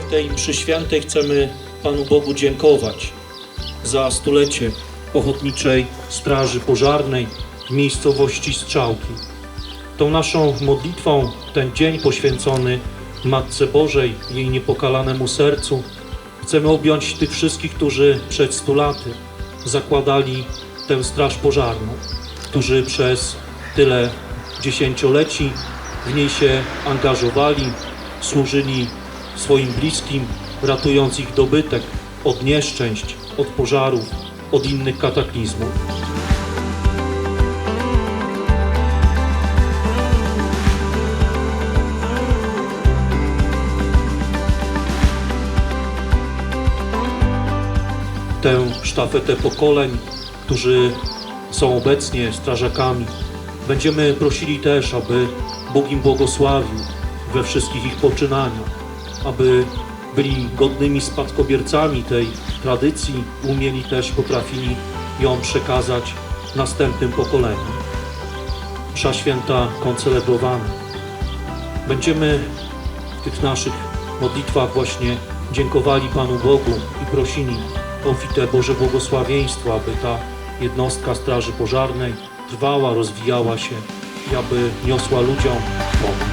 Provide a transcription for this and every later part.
W tej mszy świętej chcemy Panu Bogu dziękować za stulecie Ochotniczej Straży Pożarnej w miejscowości Strzałki. Tą naszą modlitwą ten dzień poświęcony Matce Bożej, jej niepokalanemu sercu, chcemy objąć tych wszystkich, którzy przed stu laty zakładali tę Straż Pożarną, którzy przez tyle dziesięcioleci w niej się angażowali, służyli swoim bliskim, ratując ich dobytek od nieszczęść, od pożarów, od innych kataklizmów. Tę sztafetę pokoleń, którzy są obecnie strażakami, będziemy prosili też, aby Bóg im błogosławił we wszystkich ich poczynaniach, aby byli godnymi spadkobiercami tej tradycji, umieli też, potrafili ją przekazać następnym pokoleniom. Msza święta koncelebrowana. Będziemy w tych naszych modlitwach właśnie dziękowali Panu Bogu i prosili o obfite Boże błogosławieństwo, aby ta jednostka Straży Pożarnej trwała, rozwijała się i aby niosła ludziom pomoc.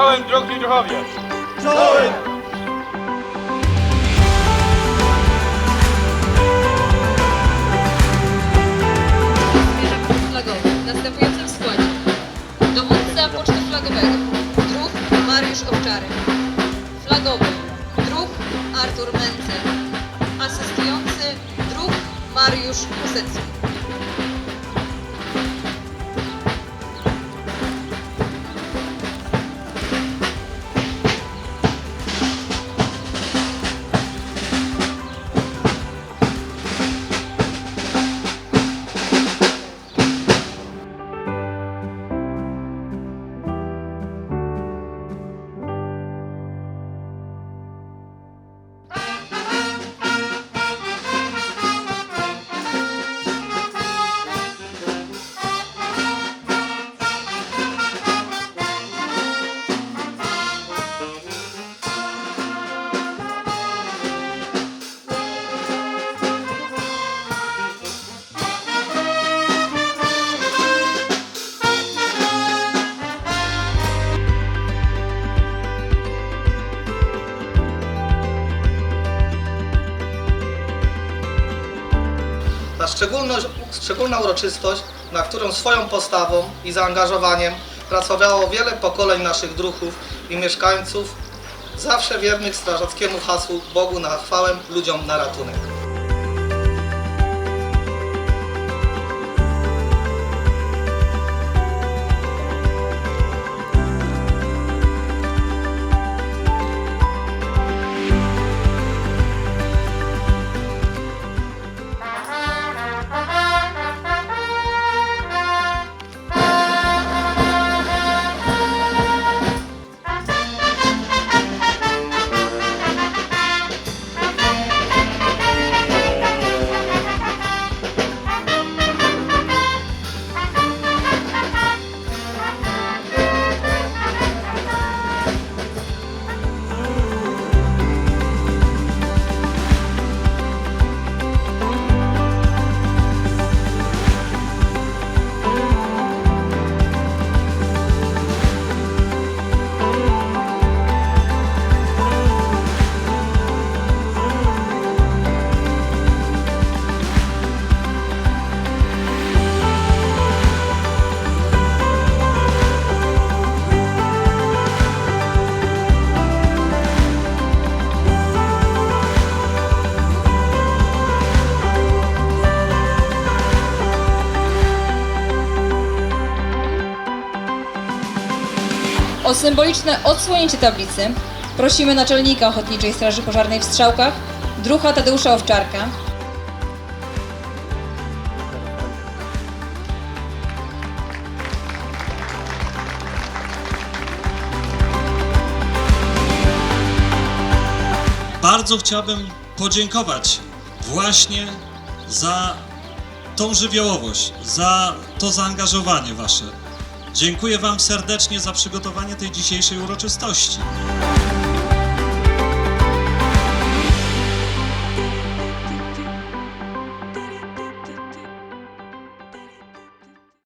Czołem drogi poczty flagowej w następującym składzie. Dowódca poczty flagowego. Druh Mariusz Owczary. Flagowy. Druh Artur Mencel. Asystujący Druh Mariusz Kusecki. Szczególność, szczególna uroczystość, na którą swoją postawą i zaangażowaniem pracowało wiele pokoleń naszych druhów i mieszkańców, zawsze wiernych strażackiemu hasłu Bogu na chwałę, ludziom na ratunek. O symboliczne odsłonięcie tablicy prosimy naczelnika Ochotniczej Straży Pożarnej w Strzałkach, druha Tadeusza Owczarka, Bardzo chciałbym podziękować właśnie za tą żywiołowość, za to zaangażowanie Wasze. Dziękuję Wam serdecznie za przygotowanie tej dzisiejszej uroczystości.